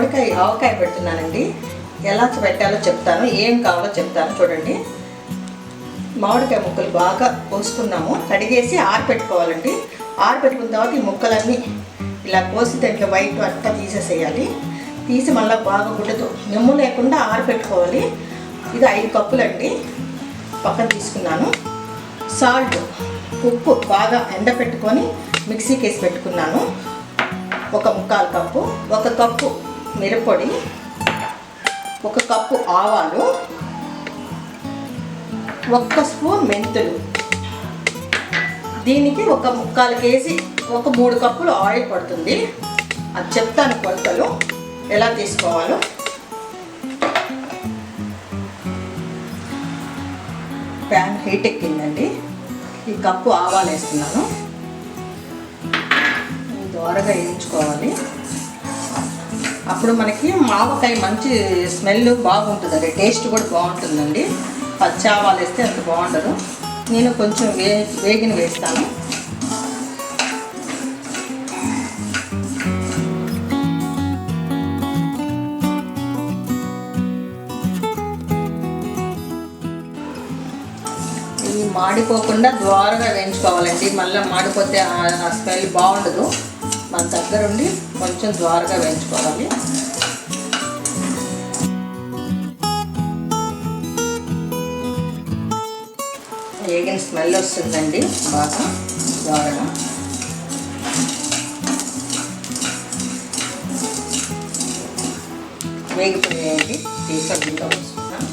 మామిడికాయ ఆవకాయ పెడుతున్నానండి. ఎలా పెట్టాలో చెప్తాను ఏం కావాలో చెప్తాను. చూడండి. మామిడికాయ ముక్కలు బాగా కోసుకున్నాము. కడిగేసి ఆరపెట్టుకోవాలండి. ఆరపెట్టుకున్న తర్వాత ఈ ముక్కలన్నీ ఇలా కోసి దాంట్లో వైట్ అంతా తీసేసేయాలి. తీసి మళ్ళీ బాగా గుడ్డతో నిమ్ము లేకుండా ఆరపెట్టుకోవాలి. ఇది ఐదు కప్పులండి. పక్కన తీసుకున్నాను. సాల్ట్ ఉప్పు బాగా ఎండపెట్టుకొని మిక్సీకి వేసి పెట్టుకున్నాను. ఒక ముక్కాలు కప్పు ఒక కప్పు మిరపొడి ఒక కప్పు ఆవాలు ఒక్క స్పూన్ మెంతులు. దీనికి ఒక ముక్కాలు కేజీ ఒక మూడు కప్పులు ఆయిల్ పడుతుంది. అది చెప్తాను కొలతలు ఎలా తీసుకోవాలో. ప్యాన్ హీట్ ఎక్కిందండి. ఈ కప్పు ఆవాలు వేస్తున్నాను. ఇది దోరగా వేయించుకోవాలి. అప్పుడు మనకి మావకాయ మంచి స్మెల్ బాగుంటుందండి. టేస్ట్ కూడా బాగుంటుందండి. పచ్చి ఆవాలు వేస్తే అంత బాగుండదు. నేను కొంచెం వే వేగిన వేస్తాను. ఇవి మాడిపోకుండా ద్వారగా వేయించుకోవాలండి. మళ్ళీ మాడిపోతే ఆ- స్మెల్ బాగుండదు. దగ్గరుండి కొంచెం ద్వారగా వేయించుకోవాలి. వేగిన స్మెల్ వస్తుందండి బాగా ద్వారగా. వేగిపోయాయండి తీసా గిన్నె వస్తున్నాను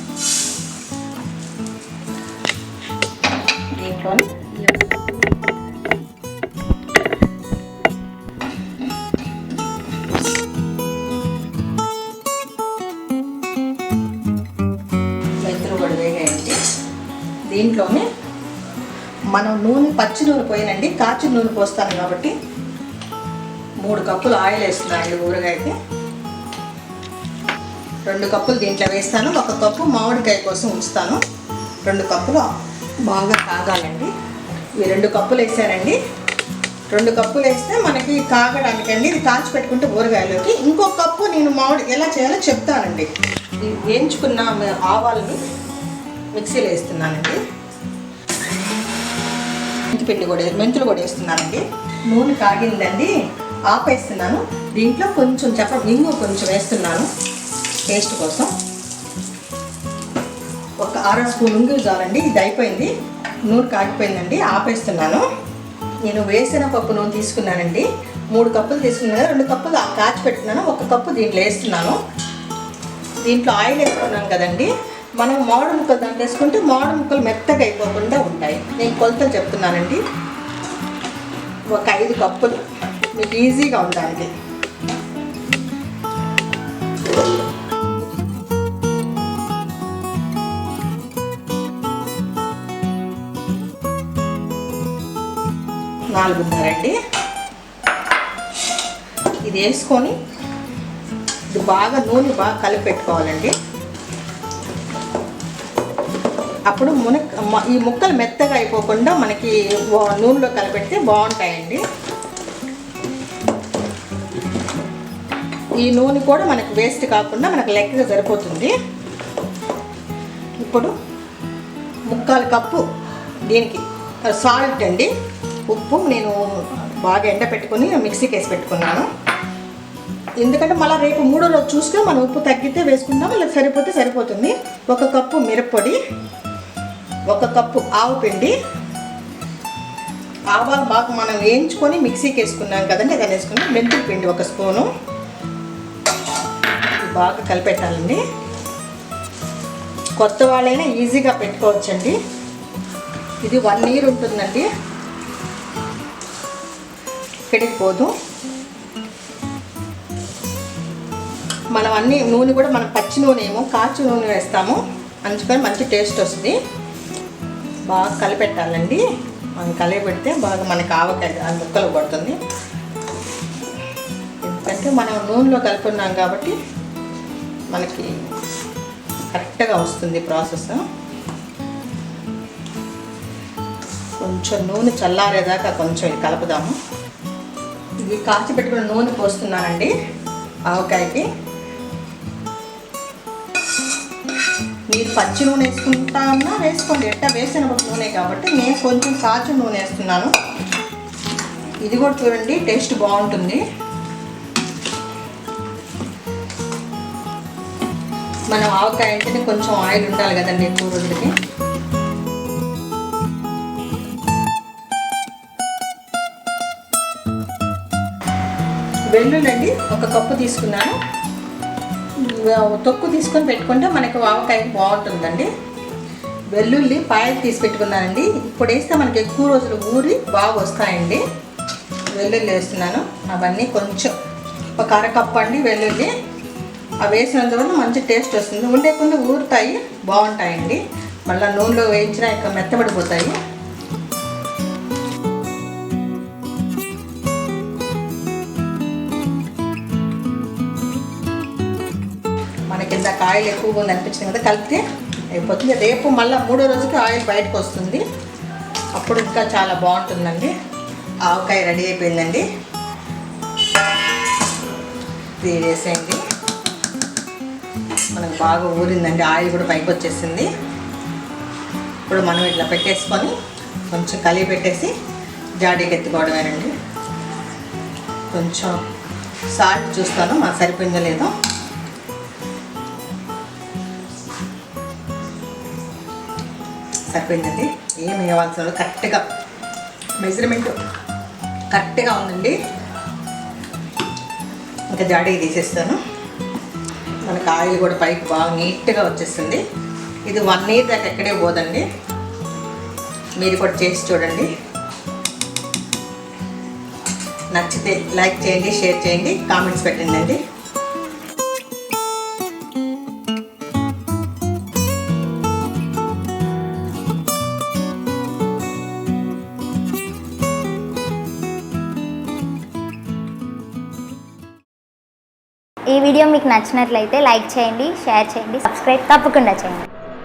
దీంట్లోనే మనం నూనె పచ్చి నూనె పోయినండి. కాచి నూనె పోస్తాను కాబట్టి మూడు కప్పులు ఆయిల్ వేస్తున్నానండి ఊరగాయకి రెండు కప్పులు దీంట్లో వేస్తాను. ఒక కప్పు మామిడికాయ కోసం ఉంచుతాను. రెండు కప్పులు బాగా కాగాలండి. ఈ రెండు కప్పులు వేసానండి. రెండు కప్పులు వేస్తే మనకి కాగడానికండి. ఇది కాచి పెట్టుకుంటే ఊరగాయలోకి. ఇంకో కప్పు నేను మామిడి ఎలా చేయాలో చెప్తానండి. వేయించుకున్న ఆవాలని మిక్సీలో వేస్తున్నానండి. మెంతిపిండి కూడా మెంతులు కూడా వేస్తున్నానండి. నూనె కాగిందండి. ఆపేస్తున్నాను. దీంట్లో కొంచెం చెప్ప ఇంగు కొంచెం వేస్తున్నాను. టేస్ట్ కోసం. ఒక అర స్పూన్ ఉంగిలు చాలండి. ఇది అయిపోయింది. నూనె కాగిపోయిందండి. ఆపేస్తున్నాను. నేను వేసిన పప్పు నూనె తీసుకున్నానండి. మూడు కప్పులు తీసుకున్నాను కదా, రెండు కప్పులు కాచి పెట్టుకున్నాను. ఒక కప్పు దీంట్లో వేస్తున్నాను. దీంట్లో ఆయిల్ వేసుకున్నాను కదండి. మనం మామిడి ముక్కలు దాంట్లో వేసుకుంటే మామిడి ముక్కలు మెత్తగా అయిపోకుండా ఉంటాయి. నేను కొలతలు చెప్తున్నానండి. ఒక ఐదు కప్పులు. మీకు ఈజీగా ఉండాలి. నాలుగున్నరండి. ఇది వేసుకొని ఇది బాగా నూనె బాగా కలిపి పెట్టుకోవాలండి. అప్పుడు మున ఈ ముక్కలు మెత్తగా అయిపోకుండా మనకి నూనెలో కలిపెడితే బాగుంటాయండి. ఈ నూనె కూడా మనకు వేస్ట్ కాకుండా మనకు లెక్కగా సరిపోతుంది. ఇప్పుడు ముక్కాలు కప్పు దీనికి సాల్ట్ అండి. ఉప్పు నేను బాగా ఎండ పెట్టుకొని మిక్సీకి వేసి పెట్టుకున్నాను. ఎందుకంటే మళ్ళీ రేపు మూడో రోజు చూస్తే మనం ఉప్పు తగ్గితే వేసుకుందాం ఇలా సరిపోతే సరిపోతుంది. ఒక కప్పు మిరప్పొడి ఒక కప్పు ఆవు పిండి. ఆవాలు బాగా మనం వేయించుకొని మిక్సీకి వేసుకున్నాం కదండి దాన్ని వేసుకున్నాం. మెంతుల పిండి ఒక స్పూను. బాగా కలిపెట్టాలండి. కొత్త వాళ్ళైనా ఈజీగా పెట్టుకోవచ్చండి. ఇది వన్ ఇయర్ ఉంటుందండి. ఇక్కడికి పోదు. మనం అన్ని నూనె కూడా మనం పచ్చి నూనె ఏమో కాచి నూనె వేస్తాము. అందుకని మంచి టేస్ట్ వస్తుంది. బాగా కలిపెట్టాలండి. మనం కలిపెడితే బాగా మనకి ఆవకాయ ముక్కలు పడుతుంది. ఎందుకంటే మనం నూనెలో కలుపున్నాం కాబట్టి మనకి కరెక్ట్గా వస్తుంది ప్రాసెస్. కొంచెం నూనె చల్లారేదాకా కొంచెం కలుపుదాము. ఇది కాచి పెట్టుకున్న నూనె పోస్తున్నానండి ఆవకాయకి. మీరు పచ్చి నూనె వేసుకుంటా అన్నా వేసుకోండి. ఎట్టా వేసిన ఒక నూనె కాబట్టి నేను కొంచెం కాచు నూనె వేస్తున్నాను. ఇది కూడా చూడండి టేస్ట్ బాగుంటుంది. మనం ఆవకాయ అంటేనే కొంచెం ఆయిల్ ఉండాలి కదండి ఎక్కువ రోజులకి. వెల్లుల్లి ఒక కప్పు తీసుకున్నాను. తొక్కు తీసుకొని పెట్టుకుంటే మనకి ఆవకాయ బాగుంటుందండి. వెల్లుల్లి పాయలు తీసి పెట్టుకున్నానండి. ఇప్పుడు వేస్తే మనకి ఎక్కువ రోజులు ఊరి బాగా వస్తాయండి. వెల్లుల్లి వేస్తున్నాను. అవన్నీ కొంచెం ఒక అరకప్పు అండి వెల్లుల్లి. అవి వేసినందువల్ల మంచి టేస్ట్ వస్తుంది. ఉండే కొన్ని ఊరుతాయి బాగుంటాయండి. మళ్ళీ నూనెలో వేయించినా ఇక మెత్తబడిపోతాయి. మనకి ఇంత ఆయిల్ ఎక్కువగా ఉంది అనిపించింది కదా కలిపితే అయిపోతుంది. రేపు మళ్ళీ మూడో రోజుకి ఆయిల్ బయటకు వస్తుంది. అప్పుడు ఇంకా చాలా బాగుంటుందండి. ఆవకాయ రెడీ అయిపోయిందండి. వేసేయండి. మనకు బాగా ఊరిందండి. ఆయిల్ కూడా పైకి వచ్చేసింది. ఇప్పుడు మనం ఇట్లా పెట్టేసుకొని కొంచెం కలిగి పెట్టేసి జాడీకి ఎత్తుకోవడమేనండి. కొంచెం సాల్ట్ చూస్తాను మాకు సరిపోయిందో లేదో. సరిపోయిందండి. ఏం వేయవలసిన కరెక్ట్గా మెజర్మెంట్ కరెక్ట్గా ఉందండి. ఇంకా జాడీకి తీసేస్తాను. మనకు ఆయిల్ కూడా పైకి బాగా నీట్గా వచ్చేస్తుంది. ఇది వన్ ఇయర్ దాకా ఎక్కడే పోదండి. మీరు కూడా చేసి చూడండి. నచ్చితే లైక్ చేయండి షేర్ చేయండి కామెంట్స్ పెట్టండి అండి. ఈ వీడియో మీకు నచ్చినట్లయితే లైక్ చేయండి షేర్ చేయండి సబ్స్క్రైబ్ తప్పకుండా చేయండి.